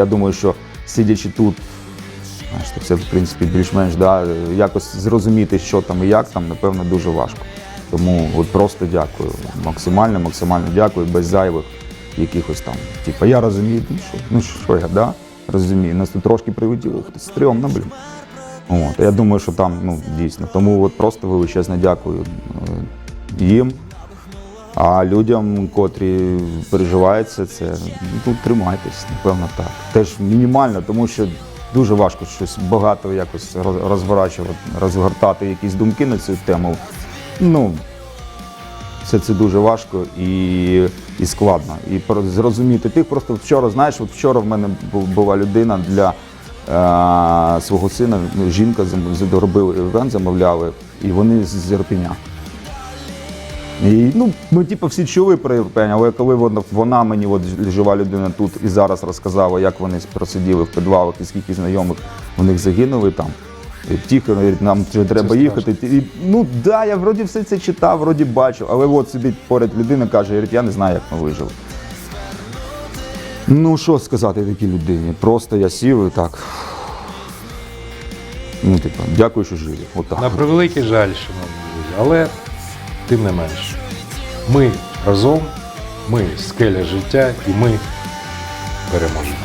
Я думаю, що сидячи тут, знаєш, це в принципі більш-менш да, якось зрозуміти, що там і як там, напевно, дуже важко. Тому от просто дякую. Максимально, максимально дякую, без зайвих якихось там. Типа, я розумію, ну що, ну що я, да? Розумію. Нас тут трошки прилетіло, стрьомно, блін. От, я думаю, що там ну, дійсно. Тому от просто величезне дякую е, їм. А людям, котрі переживають це, ну, тримайтесь, напевно, так. Теж мінімально, тому що дуже важко щось багато якось роз- розворачувати, розгортати якісь думки на цю тему. Ну, все це дуже важко і, і складно. І зрозуміти тих просто вчора, знаєш, от вчора в мене була людина для е, свого сина, жінка зам- івент, замовляли, і вони з Ірпеня. І, ну, ми типу, всі чули про Європейня, але коли вона, вона мені, от жива людина тут і зараз розказала, як вони просиділи в підвалах і скільки знайомих у них загинули там. І Тихо, говорить, нам вже треба їхати. І, ну да, я вроді все це читав, вроді бачив, але от сидить поряд людина каже, говорить, я не знаю, як ми вижили. Ну, що сказати такій людині? Просто я сів і так. Ну, типу, дякую, що живі. Отак. На превеликий жаль, шановні друзі, але тим не менш, ми разом, ми скеля життя і ми переможемо.